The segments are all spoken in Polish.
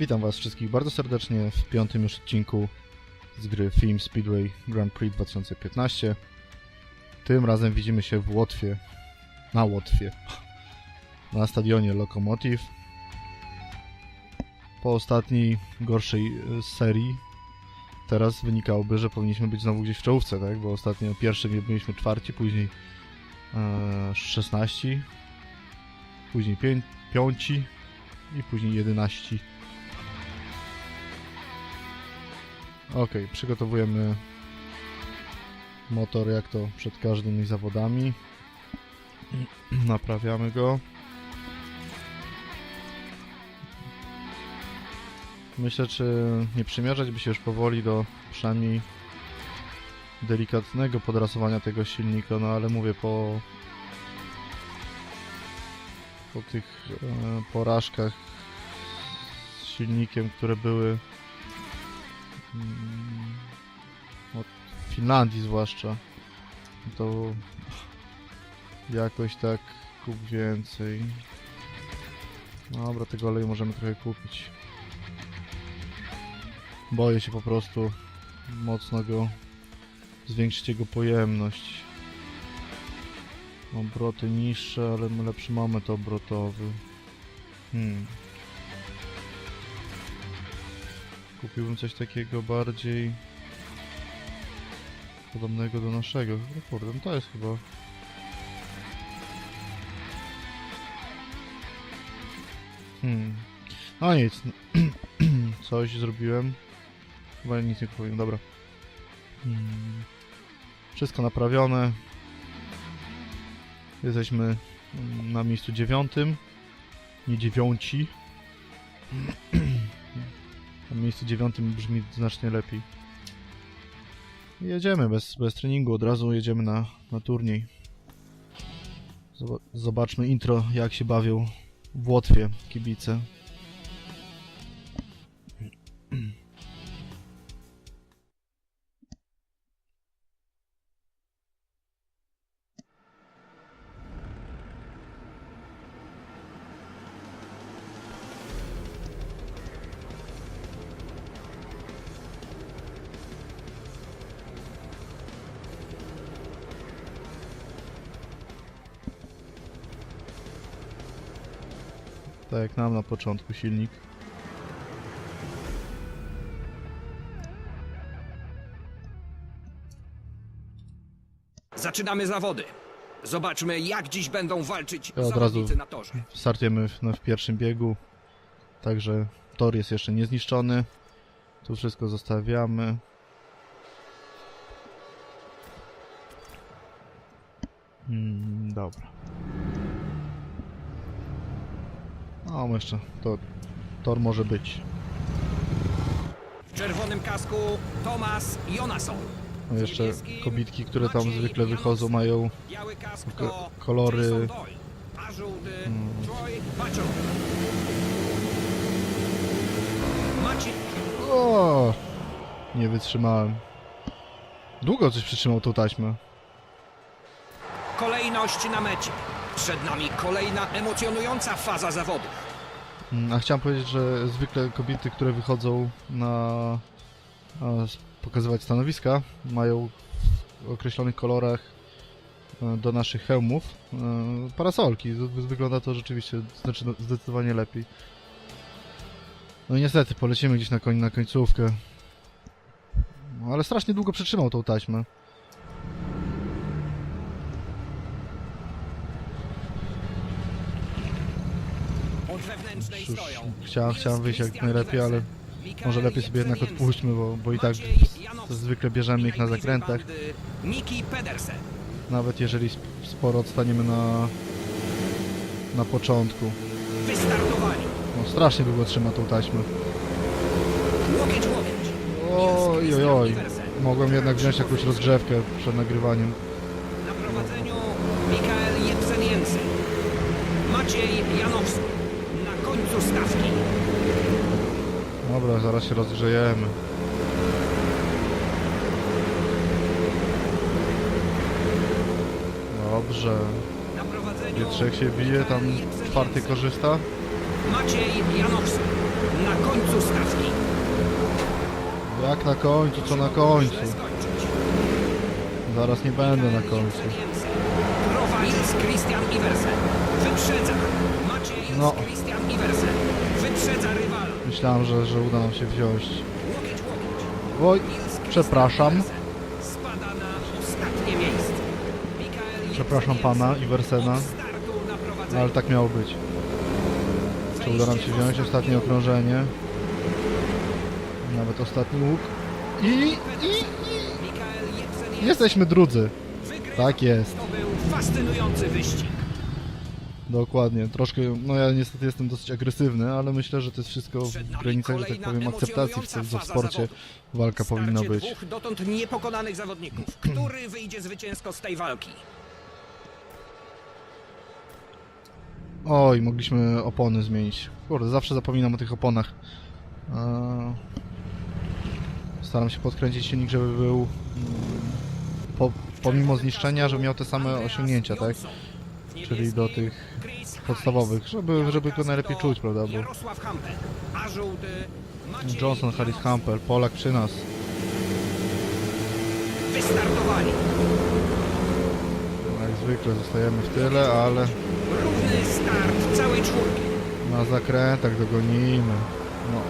Witam Was wszystkich bardzo serdecznie w piątym już odcinku z gry Film Speedway Grand Prix 2015. Tym razem widzimy się w Łotwie, na Łotwie, na stadionie Lokomotiv. Po ostatniej gorszej e, serii teraz wynikałoby, że powinniśmy być znowu gdzieś w czołówce, tak? Bo ostatnio pierwszym byliśmy czwarci, później e, 16, później pię- piąci i później 11. Ok, przygotowujemy motor jak to przed każdymi zawodami. Naprawiamy go. Myślę, czy nie przymierzać by się już powoli do przynajmniej delikatnego podrasowania tego silnika, no ale mówię po po tych e, porażkach z silnikiem, które były od Finlandii zwłaszcza, to jakoś tak kup więcej. Dobra, tego oleju możemy trochę kupić. Boję się po prostu mocno go zwiększyć jego pojemność. Obroty niższe, ale lepszy moment obrotowy. Hmm. Kupiłbym coś takiego bardziej podobnego do naszego. No kurde, no to jest chyba... Hmm. No nic. Coś zrobiłem. Chyba nic nie powiem, dobra. Hmm. Wszystko naprawione. Jesteśmy na miejscu dziewiątym. Nie dziewiąci. Na miejscu dziewiątym brzmi znacznie lepiej. Jedziemy bez, bez treningu, od razu jedziemy na, na turniej. Zoba- Zobaczmy intro, jak się bawią w Łotwie kibice. Tak jak nam na początku silnik. Zaczynamy zawody. Zobaczmy, jak dziś będą walczyć od zawodnicy razu- na torze. Startujemy w, no, w pierwszym biegu. Także tor jest jeszcze niezniszczony. Tu wszystko zostawiamy. Mm, dobra. O, jeszcze to tor może być. W czerwonym kasku Tomasz Jonasson. No jeszcze kobitki, które tam zwykle wychodzą, mają kolory- Mm. Maciej O! Nie wytrzymałem. Długo coś przytrzymał tą taśmę. kolejność na mecie. Przed nami kolejna emocjonująca faza zawodów. Mm, A chciałem powiedzieć, że zwykle kobiety, które wychodzą na pokazywać stanowiska, mają w określonych kolorach e, do naszych hełmów e, parasolki. Wygląda to rzeczywiście znaczy no, zdecydowanie lepiej. No i niestety, polecimy gdzieś na, koń, na końcówkę. No, ale strasznie długo przytrzymał tą taśmę. Cóż, chciałem, chciałem wyjść jak najlepiej, ale może lepiej sobie jednak odpuśćmy, bo, bo i tak zwykle bierzemy ich na zakrętach. Nawet jeżeli sp- sporo odstaniemy na, na początku. No, strasznie długo trzyma tą taśmę. Oj, oj, oj. Mogłem jednak wziąć jakąś rozgrzewkę przed nagrywaniem. Na prowadzeniu Mikael Jepseniense. Maciej Janowski. Końcu stawki. Dobra, zaraz się rozgrzejemy. Dobrze. Na prowadzeniu Pietrzek się bije, tam czwarty korzysta. Maciej Janowski. Na końcu stawki. Jak na końcu, co na końcu? Zaraz nie będę na końcu. Prowadzi z Christian Iversen. Wyprzedza. Maciej No. Iversen. Wyprzedza rywala. Myślałem, że, że uda nam się wziąć. Łokieć. Oj, przepraszam. Spada na ostatnie miejsce. Mikael Przepraszam pana Jensen Iversena. od startu na No, ale tak miało być. Czy uda nam się wziąć ostatnie okrążenie? Nawet ostatni łuk. I, i, Mikael i jesteśmy drudzy. Tak jest. To był fascynujący wyścig. Dokładnie. Troszkę, no ja niestety jestem dosyć agresywny, ale myślę, że to jest wszystko w granicach, że tak powiem, akceptacji w, emocjonująca w, sporcie. Walka powinna być. dwóch dotąd niepokonanych zawodników. Który wyjdzie zwycięsko z tej walki? Oj, mogliśmy opony zmienić. Kurde, zawsze zapominam o tych oponach. Eee, Staram się podkręcić silnik, żeby był mm, po, pomimo zniszczenia, żeby miał te same osiągnięcia, tak? Czyli do tych podstawowych, żeby, żeby go najlepiej czuć, prawda? Bo Johnson, Harris. Hampel, Polak przy nas. Wystartowali. Jak zwykle zostajemy w tyle, ale Równy start całej czwórki. na zakrętach dogonimy. No.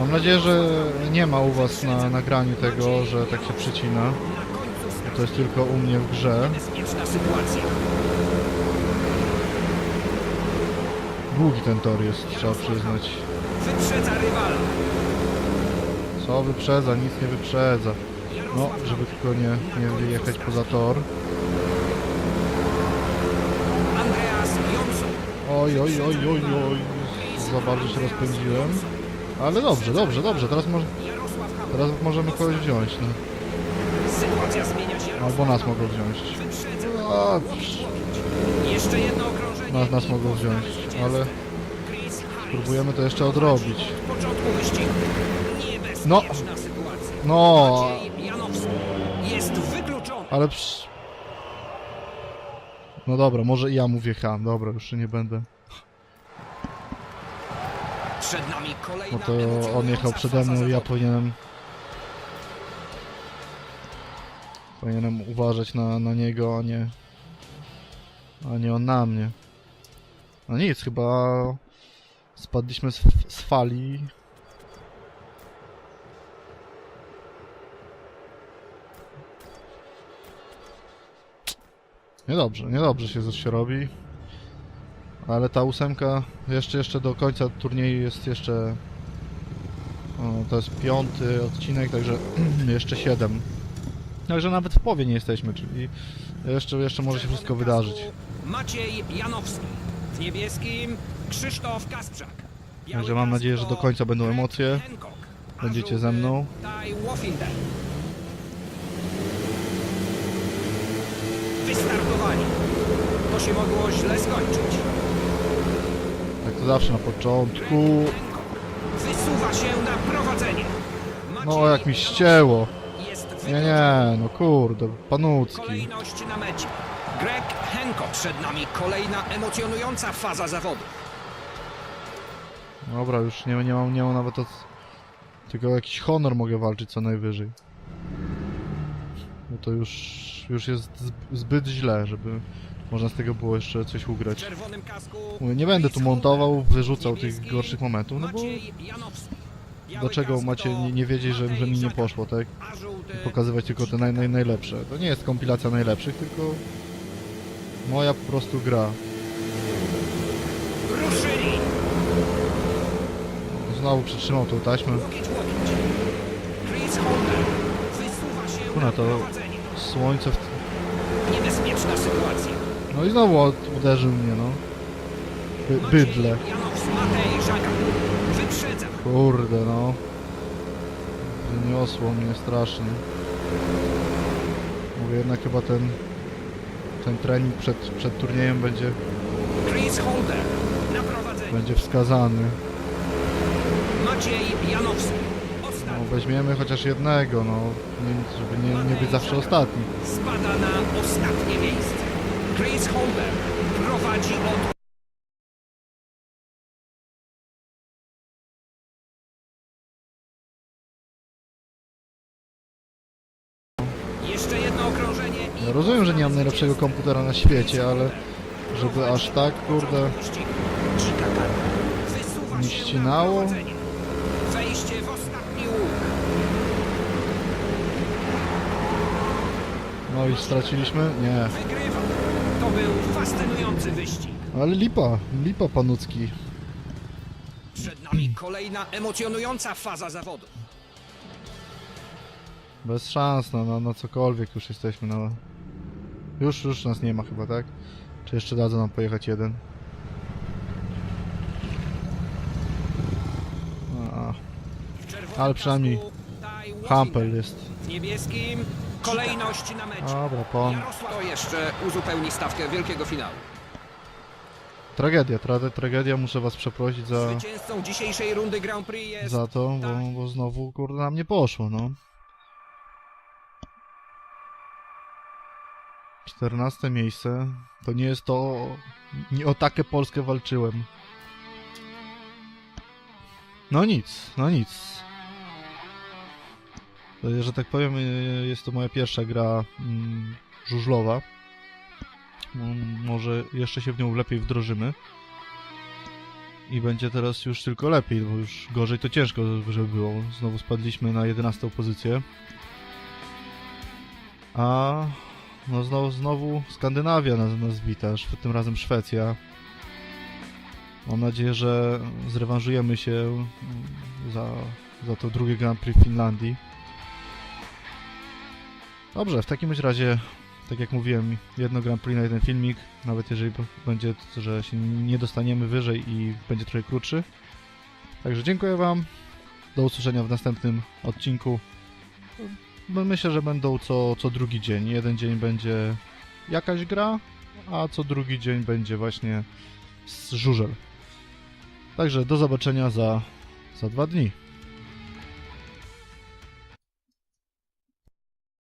Mam nadzieję, że nie ma u was na nagraniu tego, że tak się przycina. Na końcu start. To jest tylko u mnie w grze. Bezpieczna sytuacja. Długi ten tor jest, trzeba przyznać. Wyprzedza rywala. Co wyprzedza, nic nie wyprzedza. No, żeby tylko nie, nie wyjechać poza tor. Oj, oj, oj, oj, oj. Za bardzo się rozpędziłem. Ale dobrze, dobrze, dobrze. Teraz, może, teraz możemy kogoś wziąć. No. Albo nas mogą wziąć. A, okrążenie. nas, nas mogą wziąć. Ale Chris Harris próbujemy to jeszcze odrobić. No. No, ale psz... No dobra, może i ja mówię H. Dobra, już się nie będę. Kolejna No to on jechał przede mną i ja powinienem... Powinienem uważać na, na niego, a nie... A nie on na mnie. No nic, chyba... Spadliśmy z, z fali. Niedobrze, niedobrze się coś robi. Ale ta ósemka jeszcze, jeszcze do końca turnieju jest jeszcze... O, to jest piąty odcinek, także jeszcze siedem. Także nawet w połowie nie jesteśmy, czyli jeszcze, jeszcze może się wszystko wydarzyć. Maciej Janowski. Niebieskim Krzysztof Kasprzak. Biały Także mam nadzieję, że do końca będą emocje. Będziecie ze mną. Wystartowali. To się mogło źle skończyć. Jak to zawsze na początku. Wysuwa się na prowadzenie. No jak mi ścięło. Nie, nie, no kurde, panucki. Kolejność na mecie. Greg Hancock przed nami kolejna emocjonująca faza zawodu. Dobra, już nie, nie, mam, nie mam nawet od... Tylko o jakiś honor mogę walczyć co najwyżej. No to już, już jest zb- zbyt źle, żeby można z tego było jeszcze coś ugrać. Mówię, nie będę tu montował, wyrzucał tych gorszych momentów, no bo dlaczego macie nie, nie wiedzieć, że, że mi nie poszło, tak? żółty Pokazywać tylko te naj, naj, najlepsze. To nie jest kompilacja najlepszych, tylko moja po prostu gra. Ruszyli. Znowu przytrzymał tą taśmę. Łokieć, łokieć. Chris Holder wysuwa się Kurna, na to-. Słońce w... Niebezpieczna sytuacja. No i znowu od, uderzył mnie, no. By, bydle. Kurde, no. Wyniosło mnie strasznie. Mówię, jednak chyba ten... Ten trening przed, przed turniejem będzie, Chris Holder na prowadzeniu. będzie wskazany. Maciej Janowski. No, Ostatni. weźmiemy chociaż jednego, no. Nie, żeby nie, nie być zawsze ostatni. Spada na ostatnie miejsce. Chris Holder prowadzi rozumiem, że nie mam najlepszego komputera na świecie, ale żeby aż tak, kurde, na ścinało? prowadzenie. Wejście w ostatni łuk. no i straciliśmy? Nie. Wygrywa. To był fascynujący wyścig. Ale lipa, lipa panucki. Przed nami kolejna emocjonująca faza zawodu. Bez szans na, na, na cokolwiek już jesteśmy, no. Już, już nas nie ma chyba, tak? Czy jeszcze dadzą nam pojechać jeden? A, Ale przynajmniej. Hampel jest. W niebieskim kolejność na mecz. Dobra, pon. Jarosław to jeszcze uzupełni stawkę wielkiego finału. Tragedia, tra tragedia, muszę was przeprosić za, Zwycięzcą dzisiejszej rundy Grand Prix jest za to, bo, bo znowu, kurde, nam nie poszło, no. 14 miejsce. To nie jest to... Nie o takie Polskę walczyłem. No nic, no nic. Że tak powiem, jest to moja pierwsza gra mm, żużlowa. Może jeszcze się w nią lepiej wdrożymy. I będzie teraz już tylko lepiej, bo już gorzej to ciężko, żeby było. Znowu spadliśmy na 11 pozycję. A no znowu, znowu Skandynawia nas, nas wita, tym razem Szwecja. Mam nadzieję, że zrewanżujemy się mm, za, za to drugie Grand Prix w Finlandii. Dobrze, w takim razie, tak jak mówiłem, jedno Grand Prix na jeden filmik, nawet jeżeli będzie, że się nie dostaniemy wyżej i będzie trochę krótszy. Także dziękuję Wam. Do usłyszenia w następnym odcinku. No, Myślę, że będą co, co drugi dzień. Jeden dzień będzie jakaś gra, a co drugi dzień będzie właśnie z żużel. Także do zobaczenia za, za dwa dni.